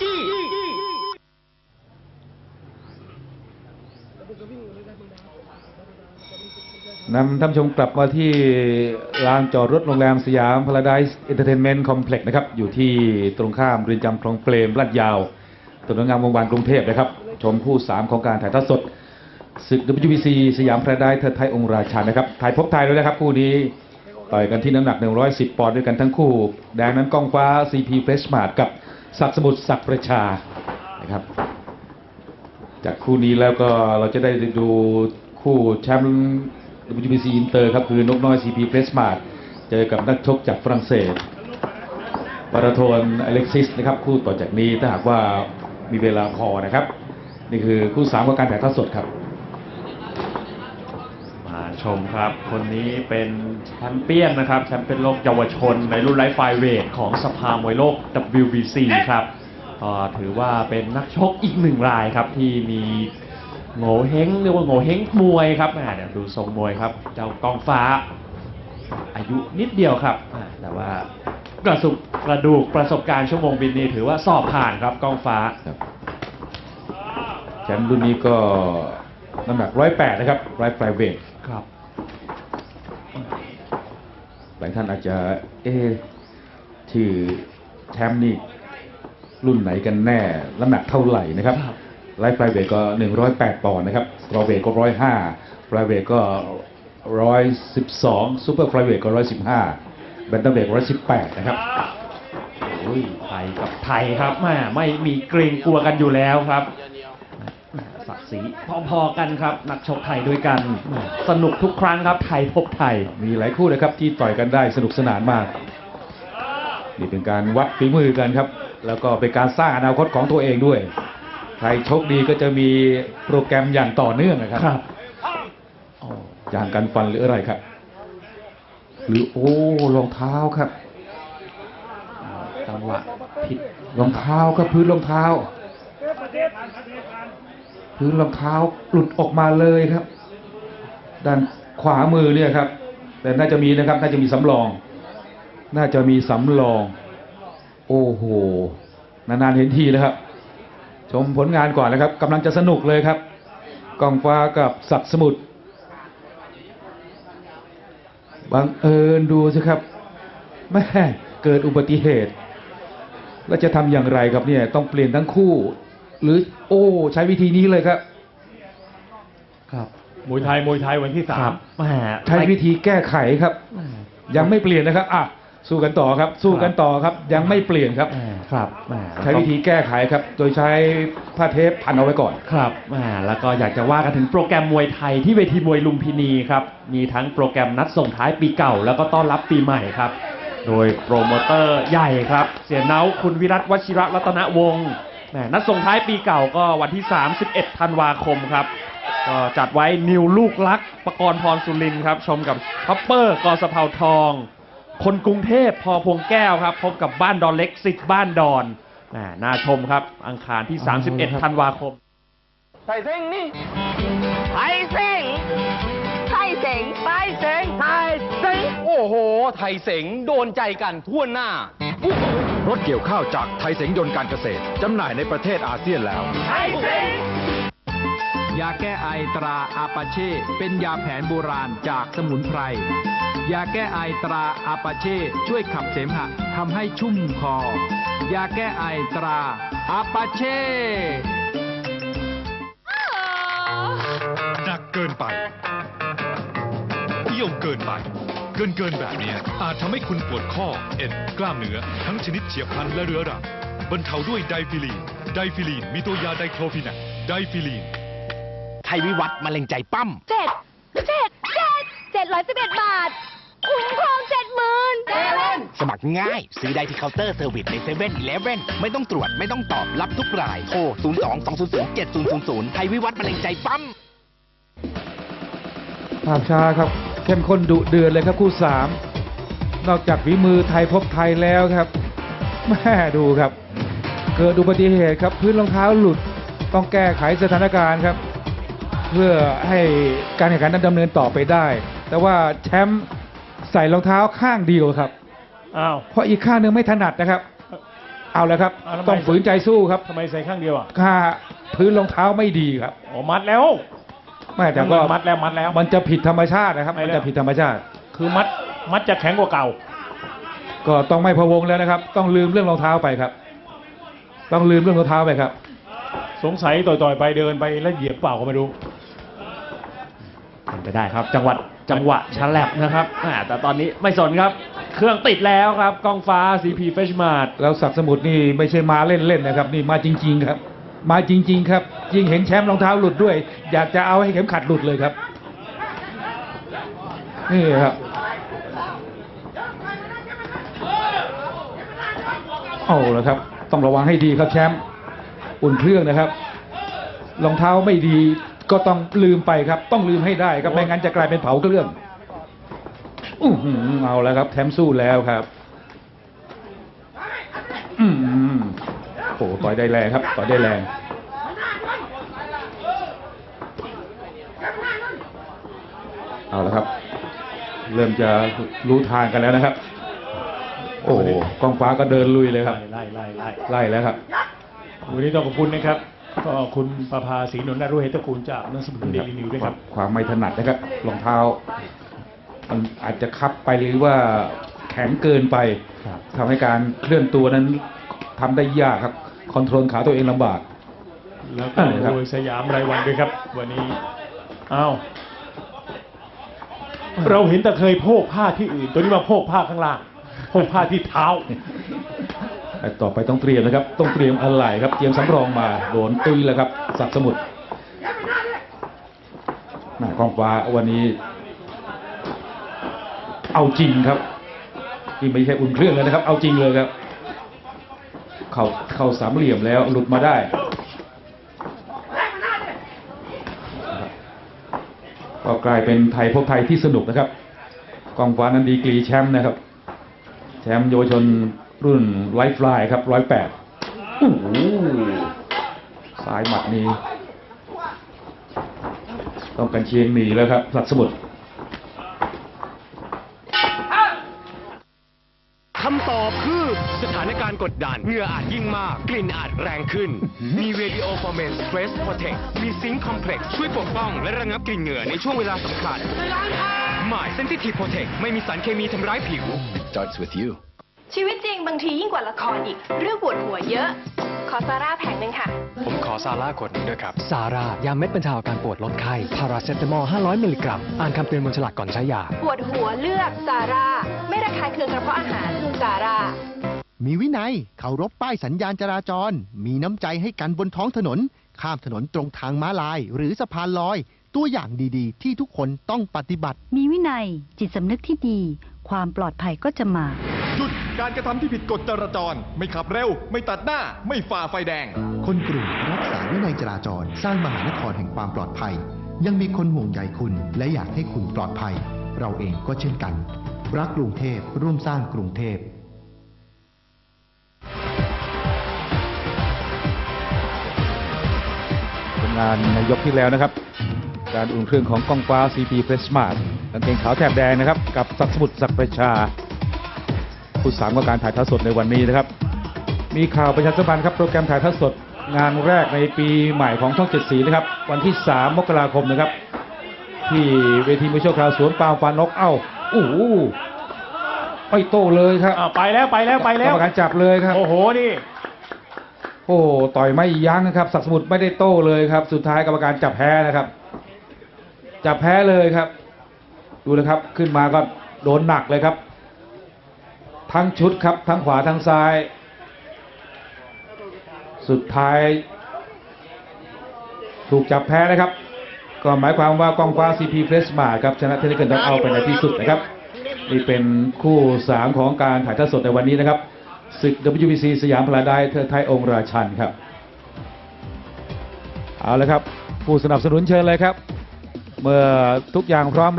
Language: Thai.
จี้นำท่านผู้ชมกลับมาที่ลานจอดรถโรงแรมสยามพาราไดซ์เอนเตอร์เทนเมนต์คอมเพล็กซ์นะครับ อยู่ที่ตรงข้ามเรือนจำคลองเปรมลาดยาวถนนงามวงวานกรุงเทพนะครับ ชมคู่ 3 ของการถ่ายทอดสดศึก WBC สยามพาราไดซ์เทิดไทยองค์ราชานะครับถ่ายพบไทยด้วยนะครับคู่นี้ต่อยกันที่น้ำหนัก 110 ปอนด์ด้วยกันทั้งคู่ แดงนั้นก้องฟ้า CP f r e s h m a r t กับ ศักสมุทรศักประชานะครับ จากคู่นี้แล้วก็เราจะได้ดูคู่แชมป์ WBC อินเตอร์ครับ คือนกน้อย CP f r e s h m a r t เจอกับนักชกจากฝรั่งเศสปาราโทนอเล็กซิสนะครับ คู่ต่อจากนี้ถ้าหากว่ามีเวลาพอนะครับ นี่คือคู่สามของการถ่ายทอดสดครับ ชมครับ คนนี้เป็นแชมเปี้ยนนะครับ แชมป์เป็นโลกเยาวชน ในรุ่นไลฟ์ไฟเวทของสภามวยโลก WBC ครับก็ถือว่าเป็นนักชกอีกหนึ่งรายครับที่มีโง่เฮงเรียกว่าโง่เฮงมวยครับเดี๋ยวดูทรงมวยครับ เจ้ากองฟ้า อายุนิดเดียวครับอ่าแต่ว่ากระสุกกระดูกประสบการณ์ชั่วโมงบินนี่ถือว่าสอบผ่านครับกองฟ้าครับแชมป์รุ่นนี้ก็น้ำหนัก108นะครับไรฟ์ไฟเวท ครับหลายท่านอาจจะ เอ๊ะชื่อแชมป์นี่รุ่นไหนกันแน่น้ำหนักเท่าไหร่นะครับครับไลฟ์ไฟเวทก็ 108 ปอนด์นะครับสตรอเวทก็ 105ฟลายเวทก็ 112ซูเปอร์ฟลายเวทก็ 115แบนตัมเวท118 นะครับโอ้ยไทยกับไทยครับแม่ไม่มีเกรงกลัวกันอยู่แล้วครับ ศักดิ์ศรีพอๆกันครับ นักชกไทยด้วยกัน สนุกทุกครั้งครับไทยพบไทย มีหลายคู่นะครับที่ต่อยกันได้สนุกสนานมาก นี่เป็นการวัดฝีมือกันครับ แล้วก็เป็นการสร้างอนาคตของตัวเองด้วยใครโชคดีก็จะมีโปรแกรมอย่างต่อเนื่องนะครับครับอย่างกันฟันหรืออะไรครับ หรือโอ้รองเท้าครับจังหวะผิดรองเท้าครับพื้นรองเท้า พื้นรองเท้าหลุดออกมาเลยครับ ด้านขวามือเนี่ยครับ แต่น่าจะมีนะครับ น่าจะมีสำรอง น่าจะมีสำรอง โอ้โหนานๆเห็นทีแล้วครับ ชมผลงานก่อนนะครับกำลังจะสนุกเลยครับกองฟ้ากับสัตว์สมุทรบังเอิญดูสิครับแม่เกิดอุบัติเหตุ แล้วจะทำอย่างไรครับเนี่ย ต้องเปลี่ยนทั้งคู่ หรือโอ้ใช้วิธีนี้เลยครับ ครับมวยไทยมวยไทยวันที่สาครัมบแหมใช้วิธีแก้ไขครับแหมยังไม่เปลี่ยนนะครับอะสู้กันต่อครับ สู้กันต่อครับ ยังไม่เปลี่ยนครับแหมครับแหมใช้วิธีแก้ไขครับ โดยใช้ผ้าเทปพันเอาไว้ก่อนครับแหมแล้วก็อยากจะว่ากันถึงโปรแกรมมวยไทยที่เวทีมวยลุมพินีครับ มีทั้งโปรแกรมนัดส่งท้ายปีเก่า แล้วก็ต้อนรับปีใหม่ครับ โดยโปรโมเตอร์ใหญ่ครับ เสียเนาคุณวิรัตวชิระรัตนวงศ์แหม นัดส่งท้ายปีเก่าก็วันที่ 31 ธันวาคมครับ ก็จัดไว้นิวลูกลักษณ์ประกรณ์พรสุรินทร์ครับ ชมกับพัปเปอร์กอสะเพาทอง คนกรุงเทพพอพวงแก้วครับ พบกับบ้านดอนเล็กสิทธิ์บ้านดอนแหมน่าชมครับ อังคารที่ 31 ธันวาคมไทยเซ็งไทยเซ็งไทยเซ็งไทยเซ็งโอ้โห ไทยเซ็งโดนใจกันทั่วหน้า รถเกี่ยวข้าวจากไทยเสงยนต์การเกษตรจำหน่ายในประเทศอาเซียนแล้วยาแก้ไอตราอาปาเช่ เป็นยาแผนโบราณจากสมุนไพร ยาแก้ไอตราอาปาเช่ ช่วยขับเสมหะทำให้ชุ่มคอ ยาแก้ไอตราอาปาเช่หนักเกินไปเยี่ยวเกินไป เกินเกินแบบเนี้ยอาจทำให้คุณปวดข้อ เอ็นกล้ามเนื้อ ทั้งชนิดเฉียบพลันและเรื้อรังบรรเทาด้วยไดฟิลีน ไดฟิลีน มีตัวยาไดโครฟินักไดฟิลีน ไทยวิวัฒน์มะเร็งใจปั้ม เจ็ดเจ็ดเจ็ดเจ็ดร้อยสิบเอ็ดบาท คุ้มครองเจ็ดหมื่นเจ็ดสมัครง่าย ซื้อได้ที่เคาน์เตอร์เซอร์วิสในเซเว่นอีเลฟเว่นไม่ต้องตรวจไม่ต้องตอบรับทุกรายโทร0 2 2 0 0 7 0 0 0 ไทยวิวัฒน์มะเร็งใจปั้ม ภาพช้าครับ เข้มข้นดุเดือดเลยครับคู่สามนอกจากฝีมือไทยพบไทยแล้วครับแม่ดูครับ เกิดอุบัติเหตุครับพื้นรองเท้าหลุดต้องแก้ไขสถานการณ์ครับ เพื่อให้การแข่งขันนั้นดำเนินต่อไปได้ แต่ว่าแชมป์ใส่รองเท้าข้างเดียวครับอ้าวเพราะอีกข้างหนึ่งไม่ถนัดนะครับ เอาแล้วครับ เอาทำไมต้องฝืนใจสู้ครับทำไมใส่ข้างเดียวอะค่าพื้นรองเท้าไม่ดีครับ อ๋อมัดแล้ว ไม่แต่ก็มัดแล้วมัดแล้ว มันจะผิดธรรมชาตินะครับ ไม่มันแล้ว จะผิดธรรมชาติ คือมัดมัดจะแข็งกว่าเก่า ก็ต้องไม่พะวงแล้วนะครับ ต้องลืมเรื่องรองเท้าไปครับ ต้องลืมเรื่องรองเท้าไปครับ สงสัยต่อยๆไปเดินไปแล้วเหยียบเปล่าก็ไม่รู้ เป็นไปได้ครับ จังหวัดจังหวะฉลับนะครับอ่าแต่ตอนนี้ไม่สนครับ เครื่องติดแล้วครับกล้องฟ้า CP f r e s h m a r t แล้วศักดิ์สมุทรนี่ไม่ใช่มาเล่นๆนะครับ นี่มาจริง ๆ ครับ มาจริง ๆ ครับ ยิ่งเห็นแชมป์รองเท้าหลุดด้วย อยากจะเอาให้เข็มขัดหลุดเลยครับ นี่ครับ เอาละครับ ต้องระวังให้ดีครับแชมป์อุ่นเครื่องนะครับ รองเท้าไม่ดีก็ต้องลืมไปครับ ต้องลืมให้ได้ครับไม่งั้นจะกลายเป็นเผาเครื่องอื้อหือเอาแล้วครับแชมป์สู้แล้วครับ อืมโอ้โห ต่อยได้แรงครับ ต่อยได้แรงเอาละครับ เริ่มจะรู้ทางกันแล้วนะครับ โอ้โหกองฟ้าก็เดินลุยเลยครับ ไล่ไล่ไล่ไล่แล้วครับ วันนี้ต้องขอบคุณนะครับ ก็คุณประภาศรีนนท์นรุเฮตกูลจากหนังสือพิมพ์เดลินิวด้วยครับ ความไม่ถนัดนะครับรองเท้า มันอาจจะคับไปหรือว่าแข็งเกินไปครับทำให้การเคลื่อนตัวนั้นทำได้ยากครับ คอนโทรลขาตัวเองลำบาก แล้วก็อ่าครับโดยสยามรายวันด้วยครับ วันนี้อ้าวเราเห็นแต่เคยโพกผ้าที่อื่น ตัวนี้มาโพกผ้าข้างล่างโพกผ้าที่เท้าแต่ต่อไปต้องเตรียมนะครับ ต้องเตรียมอะไรครับ เตรียมสำรองมาโดนตุ้ยแล้วครับ สักสมุทรหน้ากองฟ้าวันนี้ เอาจริงครับนี่ไม่ใช่อุ่นเครื่องเลยนะครับ เอาจริงเลยครับ เข้าเข้าสามเหลี่ยมแล้วหลุดมาได้ก็กลายเป็นไทยพบไทยที่สนุกนะครับ กองฟ้านั้นดีกรีแชมป์นะครับ แชมป์เยาวชนรุ่นไลฟ์ไลน์ครับร้อยแปดโอ้โหซ้ายหมัดนี้ ต้องกันเชียงหนีแล้วครับสัตว์สมุทร การณ์กดดัน เหงื่ออาจยิ่งมาก กลิ่นอาจแรงขึ้น มี Radio f o r m e n Stress Protect มีซิงค์คอมเพล็กซ์ช่วยปกป้องและระงับกลิ่นเหงื่อในช่วงเวลาสำคัญหมาย Sensitive Protect ไม่มีสารเคมีทำร้ายผิว starts with you ชีวิตจริงบางทียิ่งกว่าละครอีก เรื่องปวดหัวเยอะ ขอซาร่าแผงหนึ่งค่ะ ผมขอซาร่าขวดหนึงด้วยครับ ซาร่ายาเม็ดบรรเทาอาการปวดลดไข้ พาราเซตามอล 500 มิลลิกรัม อ่านคำเตือนบนฉลากก่อนใช้ยา ปวดหัวเลือกซาร่า ไม่ระคายเคืองกระเพาะอาหารซาร่า มีวินัยเคารพป้ายสัญญาณจราจร มีน้ำใจให้กันบนท้องถนน ข้ามถนนตรงทางม้าลาย หรือสะพานลอย ตัวอย่างดีๆ ที่ทุกคนต้องปฏิบัติ มีวินัย จิตสำนึกที่ดี ความปลอดภัยก็จะมา หยุดการกระทำที่ผิดกฎจราจร ไม่ขับเร็ว ไม่ตัดหน้า ไม่ฝ่าไฟแดง คนกลุ่มรักษาวินัยจราจร สร้างมหานครแห่งความปลอดภัย ยังมีคนห่วงใยคุณ และอยากให้คุณปลอดภัย เราเองก็เช่นกัน รักกรุงเทพร่วมสร้างกรุงเทพ งานในยกที่แล้วนะครับ การอุ่นเครื่องของกองฟ้า CP f r e s h m a r t กางเกงขาวแถบแดงนะครับ กับสักดิ์สมุทรศักดิ์ประชา ผู้สามก็การถ่ายทอดสดในวันนี้นะครับ มีข่าวประชาสัมพันธ์ครับ โปรแกรมถ่ายทอดสดงานแรกในปีใหม่ของช่องเจ็ดสีนะครับ วันที่ 3 มกราคมนะครับ ที่เวทีมวยชั่วคราวสวนปามฟานกเอ้าโอ้โหไม่โต้เลยครับอ้าวไปแล้วไปแล้วไปแล้กรวรมการจับเลยครับ โอ้โหนี่ โอ้โหต่อยไม่ยั้งนะครับสักสมุทรไม่ได้โต้เลยครับ สุดท้ายกรรมการจับแพ้นะครับ จับแพ้เลยครับ ดูนะครับขึ้นมาก็โดนหนักเลยครับ ทั้งชุดครับ ทั้งขวาทั้งซ้าย สุดท้าย ถูกจับแพ้นะครับ ก็หมายความว่ากองฟ้า CP f r e s h m a ครับชนะเทนนิสเกิลต้องเอาไปในที่สุดนะครับ นี่เป็นคู่3ของการถ่ายทอดสดในวันนี้นะครับ ศึก WBC สยามพลาไดเธอไทยองค์ราชันครับ เอาละครับ ผู้สนับสนุนเชิญเลยครับ เมื่อทุกอย่างพร้อมแล้ว